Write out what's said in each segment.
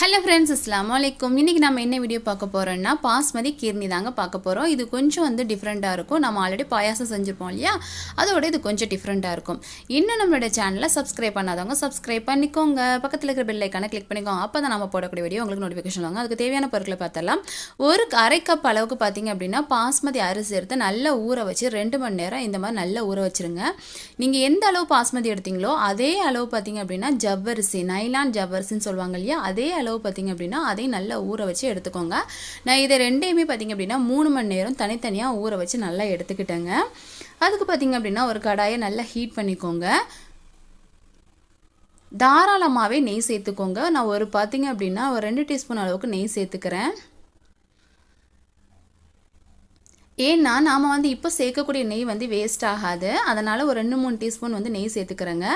Hello friends அஸ்லாம் வலைக்கும் இன்றைக்கி நம்ம என்ன வீடியோ பார்க்க போகிறோம்னா பாஸ்மதி கீர்னி தாங்க பார்க்க போகிறோம் இது கொஞ்சம் வந்து டிஃப்ரெண்ட்டாக இருக்கும். நம்ம ஆல்ரெடி பாயாசம் செஞ்சுருப்போம் இல்லையா? அதோட இது கொஞ்சம் டிஃப்ரெண்ட்டாக இருக்கும். இன்னும் நம்மளோட சேனலை சப்ஸ்கிரைப் பண்ணாதவங்க சப்ஸ்கிரைப் பண்ணிக்கோங்க. பக்கத்தில் இருக்கிற பெல் ஐக்கானை கிளிக் பண்ணிக்கோங்க அப்போ தான் நம்ம போடக்கூடிய வீடியோ உங்களுக்கு நோட்டிஃபிகேஷன் வாங்க அதுக்கு தேவையான பொருட்களை பார்த்தலாம் ஒரு அரை கப் அளவுக்கு பார்த்தீங்க அப்படின்னா பாஸ்மதி அரிசி எடுத்து நல்லா ஊற வச்சு ரெண்டு மணி நேரம் இந்த மாதிரி நல்லா ஊற வச்சுருங்க. நீங்கள் எந்த அளவு பாஸ்மதி எடுத்தீங்களோ அதே அளவு பார்த்தீங்க அப்படின்னா ஜவ்வரிசி நைலான் ஜவ்வரிசின்னு சொல்லுவாங்க இல்லையா? அதே அளவு பார்த்தீங்க அப்படின்னா அதையும் நல்லா ஊற வச்சு எடுத்துக்கோங்க. நான் இதை ரெண்டையுமே பார்த்தீங்க அப்படின்னா மூணு மணி நேரம் தனித்தனியாக ஊற வச்சு நல்லா எடுத்துக்கிட்டேங்க. அதுக்கு பார்த்தீங்க அப்படின்னா ஒரு கடாயை நல்லா ஹீட் பண்ணிக்கோங்க. தாராளமாகவே நெய் சேர்த்துக்கோங்க. நான் ஒரு பார்த்தீங்க அப்படின்னா ஒரு ரெண்டு டீஸ்பூன் அளவுக்கு நெய் சேர்த்துக்கிறேன். ஏன்னா நாம் வந்து இப்போ சேர்க்கக்கூடிய நெய் வந்து வேஸ்ட் ஆகாது. அதனால் ஒரு ரெண்டு மூணு டீஸ்பூன் வந்து நெய் சேர்த்துக்கிறேங்க.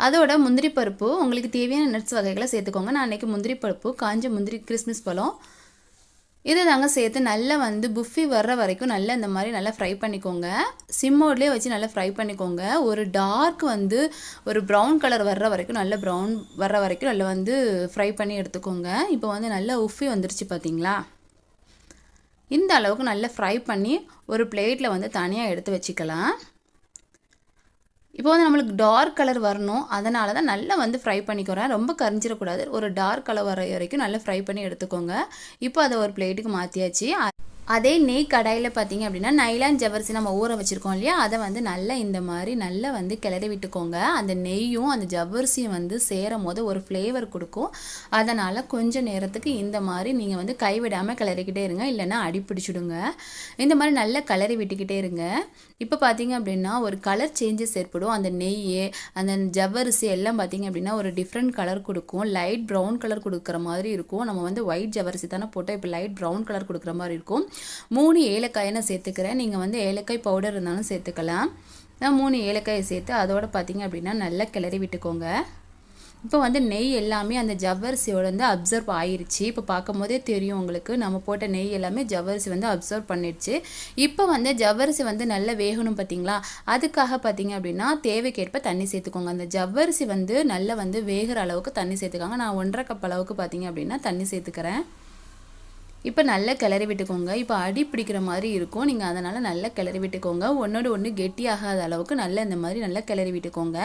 அதோட முந்திரி பருப்பு உங்களுக்கு தேவையான நட்ஸ் வகைகளை சேர்த்துக்கோங்க. நான் அன்றைக்கி முந்திரி பருப்பு காஞ்ச முந்திரி கிறிஸ்மஸ் பழம் இதை தாங்க சேர்த்து நல்லா வந்து புஃபி வர்ற வரைக்கும் நல்லா இந்த மாதிரி நல்லா ஃப்ரை பண்ணிக்கோங்க. சிம்மோட்லேயே வச்சு நல்லா ஃப்ரை பண்ணிக்கோங்க. ஒரு டார்க் வந்து ஒரு ப்ரௌன் கலர் வர்ற வரைக்கும் நல்ல ப்ரௌன் வர்ற வரைக்கும் நல்லா வந்து ஃப்ரை பண்ணி எடுத்துக்கோங்க. இப்போ வந்து நல்லா உஃபி வந்துருச்சு பார்த்தீங்களா இந்த அளவுக்கு நல்லா ஃப்ரை பண்ணி ஒரு பிளேட்டில் வந்து தனியாக எடுத்து வச்சுக்கலாம். இப்போ வந்து நம்மளுக்கு டார்க் கலர் வரணும். அதனால தான் நல்லா வந்து ஃப்ரை பண்ணிக்கிறேன் ரொம்ப கரிஞ்சிடக்கூடாது. ஒரு டார்க் கலர் வர வரைக்கும் நல்லா ஃப்ரை பண்ணி எடுத்துக்கோங்க. இப்போ அதை ஒரு பிளேட்டுக்கு மாற்றியாச்சு அதே நெய் கடாயில் பார்த்தீங்க அப்படின்னா நைலான் ஜவரிசி நம்ம ஊற வச்சுருக்கோம் இல்லையா? அதை வந்து நல்லா இந்த மாதிரி நல்லா வந்து கிளறி விட்டுக்கோங்க. அந்த நெய்யும் அந்த ஜவ்வரிசியும் வந்து சேரும் போது ஒரு ஃப்ளேவர் கொடுக்கும். அதனால் கொஞ்சம் நேரத்துக்கு இந்த மாதிரி நீங்கள் வந்து கைவிடாமல் கிளறிக்கிட்டே இருங்க. இல்லைன்னா அடி பிடிச்சிடுங்க. இந்த மாதிரி நல்லா கிளறி விட்டுக்கிட்டே இருங்க. இப்போ பார்த்தீங்க அப்படின்னா ஒரு கலர் சேஞ்சஸ் ஏற்படும். அந்த நெய் அந்த ஜவ்வரிசி எல்லாம் பார்த்தீங்க அப்படின்னா ஒரு டிஃப்ரெண்ட் கலர் கொடுக்கும். லைட் ப்ரௌன் கலர் கொடுக்குற மாதிரி இருக்கும். நம்ம வந்து ஒயிட் ஜவரிசி தானே போட்டோம். இப்போ லைட் ப்ரௌன் கலர் கொடுக்குற மாதிரி இருக்கும். மூணு ஏலக்காயை நான் சேர்த்துக்கிறேன். நீங்கள் வந்து ஏலக்காய் பவுடர் இருந்தாலும் சேர்த்துக்கலாம். நான் மூணு ஏலக்காயை சேர்த்து அதோட பார்த்திங்க அப்படின்னா நல்லா கிளறி விட்டுக்கோங்க. இப்போ வந்து நெய் எல்லாமே அந்த ஜவ்வரிசியோட வந்து அப்சர்வ் ஆயிடுச்சு இப்போ பார்க்கும் போதே தெரியும் உங்களுக்கு. நம்ம போட்ட நெய் எல்லாமே ஜவ்வரிசி வந்து அப்சர்வ் பண்ணிடுச்சு. இப்போ வந்து ஜவ்வரிசி வந்து நல்லா வேகணும் பார்த்தீங்களா? அதுக்காக பார்த்தீங்க அப்படின்னா தேவைக்கேற்ப தண்ணி சேர்த்துக்கோங்க. அந்த ஜவ்வரிசி வந்து நல்லா வந்து வேகிற அளவுக்கு தண்ணி சேர்த்துக்காங்க. நான் ஒன்றரை கப் அளவுக்கு பார்த்தீங்க அப்படின்னா தண்ணி சேர்த்துக்கிறேன். இப்போ நல்லா கிளறி விட்டுக்கோங்க. இப்போ அடி பிடிக்கிற மாதிரி இருக்கும். நீங்கள் அதனால் நல்லா கிளறி விட்டுக்கோங்க. ஒன்றோடு ஒன்று கெட்டியாகாத அளவுக்கு நல்லா இந்த மாதிரி நல்லா கிளறி விட்டுக்கோங்க.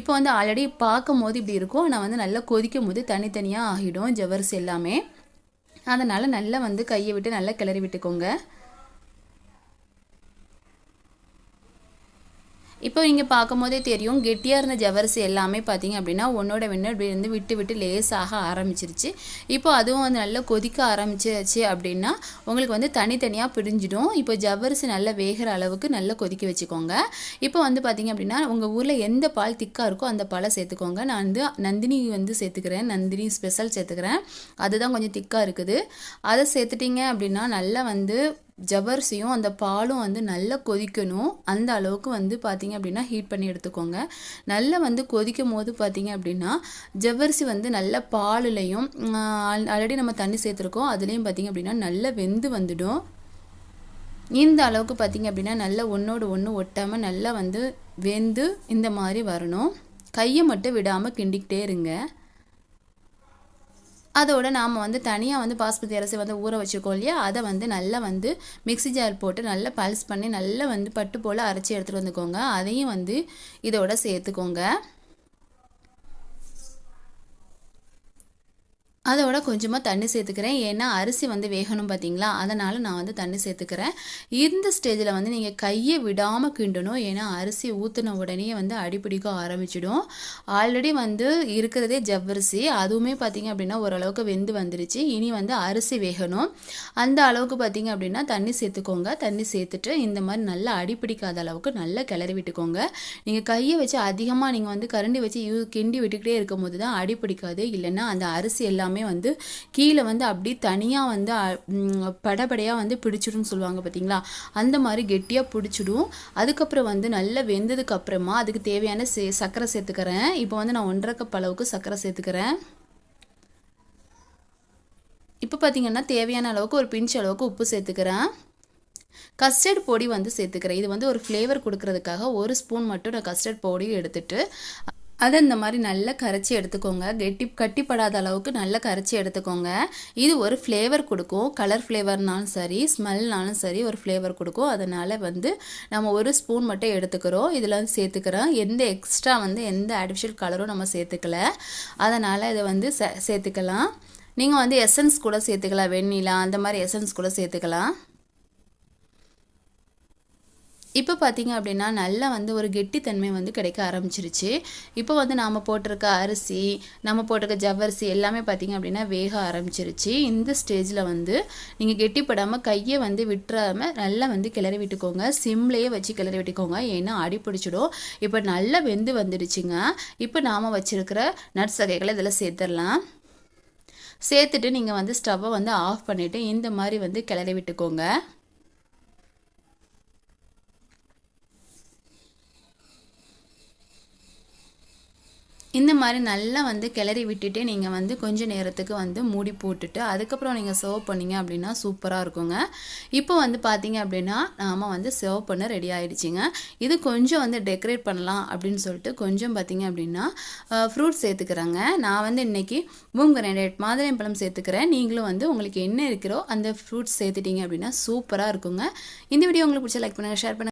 இப்போ வந்து ஆல்ரெடி பார்க்கும் போது இப்படி இருக்கும். ஆனால் வந்து நல்லா கொதிக்கும் போது தனித்தனியாக ஆகிடும். ஜவர்ஸ் எல்லாமே. அதனால் நல்லா வந்து கையை விட்டு நல்லா கிளறி விட்டுக்கோங்க. இப்போ நீங்கள் பார்க்கும்போதே தெரியும் கெட்டியாக இருந்த ஜவரிசி எல்லாமே பார்த்தீங்க அப்படின்னா ஒன்றோட வெண்ணு அப்படி வந்து விட்டு விட்டு லேஸாக ஆரம்பிச்சிருச்சு. இப்போ அதுவும் வந்து நல்லா கொதிக்க ஆரம்பிச்சிருச்சு அப்படின்னா உங்களுக்கு வந்து தனித்தனியாக பிரிஞ்சிடும். இப்போ ஜவரிசி நல்லா வேகிற அளவுக்கு நல்லா கொதிக்க வச்சுக்கோங்க. இப்போ வந்து பார்த்தீங்க அப்படின்னா உங்கள் ஊரில் எந்த பால் திக்காக இருக்கோ அந்த பாலை சேர்த்துக்கோங்க. நான் வந்து நந்தினி வந்து சேர்த்துக்கிறேன். நந்தினி ஸ்பெஷல் சேர்த்துக்கிறேன். அதுதான் கொஞ்சம் திக்காக இருக்குது. அதை சேர்த்துட்டிங்க அப்படின்னா நல்லா வந்து ஜவ்வரிசியும் அந்த பாலும் வந்து நல்லா கொதிக்கணும். அந்த அளவுக்கு வந்து பார்த்திங்க அப்படின்னா ஹீட் பண்ணி எடுத்துக்கோங்க. நல்லா வந்து கொதிக்கும் போது பார்த்திங்க அப்படின்னா ஜவ்வரிசி வந்து நல்ல பாலுலையும் ஆல்ரெடி நம்ம தண்ணி சேர்த்துருக்கோம். அதுலேயும் பார்த்திங்க அப்படின்னா நல்லா வெந்து வந்துடும். இந்த அளவுக்கு பார்த்திங்க அப்படின்னா நல்லா ஒன்றோடு ஒன்று ஒட்டாமல் நல்லா வந்து வெந்து இந்த மாதிரி வரணும். கையை மட்டும் விடாமல் கிண்டிக்கிட்டே இருங்க. அதோட நாம் வந்து தனியாக வந்து பாஸ்மதி அரிசி வந்து ஊற வச்சுருக்கோம் இல்லையா? அதை வந்து நல்லா வந்து மிக்சி ஜார் போட்டு நல்லா பல்ஸ் பண்ணி நல்லா வந்து பட்டு போல் அரைச்சி எடுத்துகிட்டு வந்துக்கோங்க. அதையும் வந்து இதோட சேர்த்துக்கோங்க. அதோட கொஞ்சமாக தண்ணி சேர்த்துக்கிறேன். ஏன்னா அரிசி வந்து வேகணும் பார்த்தீங்களா அதனால் நான் வந்து தண்ணி சேர்த்துக்கிறேன். இந்த ஸ்டேஜில் வந்து நீங்கள் கையை விடாமல் கிண்டணும். ஏன்னா அரிசி ஊற்றின உடனே வந்து அடிப்பிடிக்க ஆரம்பிச்சிடும். ஆல்ரெடி வந்து இருக்கிறதே ஜவ்வரிசி. அதுவுமே பார்த்திங்க அப்படின்னா ஓரளவுக்கு வெந்து வந்துருச்சு. இனி வந்து அரிசி வேகணும். அந்த அளவுக்கு பார்த்திங்க அப்படின்னா தண்ணி சேர்த்துக்கோங்க. தண்ணி சேர்த்துட்டு இந்த மாதிரி நல்லா அடிப்பிடிக்காத அளவுக்கு நல்லா கிளறி விட்டுக்கோங்க. நீங்கள் கையை வச்சு அதிகமாக நீங்கள் வந்து கரண்டி வச்சு யூ கிண்டி விட்டுக்கிட்டே இருக்கும் போது தான் அடிப்பிடிக்காது இல்லைன்னா அந்த அரிசி எல்லாம் எல்லாமே வந்து கீழே வந்து அப்படி தனியாக வந்து படபடையாக வந்து பிடிச்சிடும்னு சொல்லுவாங்க பார்த்தீங்களா அந்த மாதிரி கெட்டியாக பிடிச்சிடும். அதுக்கப்புறம் வந்து நல்லா வெந்ததுக்கு அப்புறமா அதுக்கு தேவையான சே சர்க்கரை சேர்த்துக்கிறேன். இப்போ வந்து நான் ஒன்றரை கப் அளவுக்கு சர்க்கரை சேர்த்துக்கிறேன். இப்போ பார்த்தீங்கன்னா தேவையான அளவுக்கு ஒரு பிஞ்ச் அளவுக்கு உப்பு சேர்த்துக்கிறேன். கஸ்டர்ட் பொடி வந்து சேர்த்துக்கிறேன். இது வந்து ஒரு ஃப்ளேவர் கொடுக்கறதுக்காக ஒரு ஸ்பூன் மட்டும் நான் கஸ்டர்ட் பொடி எடுத்துட்டு அதை இந்த மாதிரி நல்லா கரைச்சி எடுத்துக்கோங்க. கெட்டி கட்டிப்படாத அளவுக்கு நல்லா கரைச்சி எடுத்துக்கோங்க. இது ஒரு ஃப்ளேவர் கொடுக்கும். கலர் ஃப்ளேவர்னாலும் சரி ஸ்மெல்னாலும் சரி ஒரு ஃப்ளேவர் கொடுக்கும். அதனால் வந்து நம்ம ஒரு ஸ்பூன் மட்டும் எடுத்துக்கிறோம். இதில் வந்து சேர்த்துக்கிறோம் எந்த எக்ஸ்ட்ரா வந்து எந்த ஆர்டிஃபிஷியல் கலரும் நம்ம சேர்த்துக்கல. அதனால் இதை வந்து சே சேர்த்துக்கலாம். நீங்கள் வந்து எசன்ஸ் கூட சேர்த்துக்கலாம். வெண்ணிலா அந்த மாதிரி எசன்ஸ் கூட சேர்த்துக்கலாம். இப்போ பார்த்தீங்க அப்படின்னா நல்லா வந்து ஒரு கெட்டித்தன்மை வந்து கிடைக்க ஆரம்பிச்சிருச்சு. இப்போ வந்து நாம் போட்டிருக்க அரிசி நம்ம போட்டிருக்க ஜவ்வரிசி எல்லாமே பார்த்தீங்க அப்படின்னா வேக ஆரம்பிச்சிருச்சு. இந்த ஸ்டேஜில் வந்து நீங்கள் கெட்டிப்படாமல் கையை வந்து விட்டுறாமல் நல்லா வந்து கிளறி விட்டுக்கோங்க. சிம்லேயே வச்சு கிளறி விட்டுக்கோங்க. ஏன்னா அடி பிடிச்சிடும். இப்போ நல்லா வெந்து வந்துடுச்சுங்க. இப்போ நாம் வச்சுருக்கிற நட்ஸ் வகைகளை இதில் சேர்த்துடலாம். சேர்த்துட்டு நீங்கள் வந்து ஸ்டவ்வை வந்து ஆஃப் பண்ணிவிட்டு இந்த மாதிரி வந்து கிளறி விட்டுக்கோங்க. இந்த மாதிரி நல்லா வந்து கிளறி விட்டுட்டு நீங்கள் வந்து கொஞ்சம் நேரத்துக்கு வந்து மூடி போட்டுட்டு அதுக்கப்புறம் நீங்கள் சர்வ் பண்ணிங்க அப்படின்னா சூப்பராக இருக்குங்க. இப்போ வந்து பார்த்தீங்க அப்படின்னா நாம் வந்து சர்வ் பண்ண ரெடி ஆகிடுச்சிங்க இது கொஞ்சம் வந்து டெக்கரேட் பண்ணலாம் அப்படின்னு சொல்லிட்டு கொஞ்சம் பார்த்தீங்க அப்படின்னா ஃப்ரூட் சேர்த்துக்கிறேங்க. நான் வந்து இன்றைக்கி பூம் கிரானைட் மாதுளம்பழம் சேர்த்துக்கிறேன். நீங்களும் வந்து உங்களுக்கு என்ன இருக்கிறோ அந்த ஃப்ரூட்ஸ் சேர்த்துட்டீங்க அப்படின்னா சூப்பராக இருக்குங்க. இந்த வீடியோ உங்களுக்கு பிடிச்ச லைக் பண்ணுங்கள் ஷேர் பண்ணுங்கள்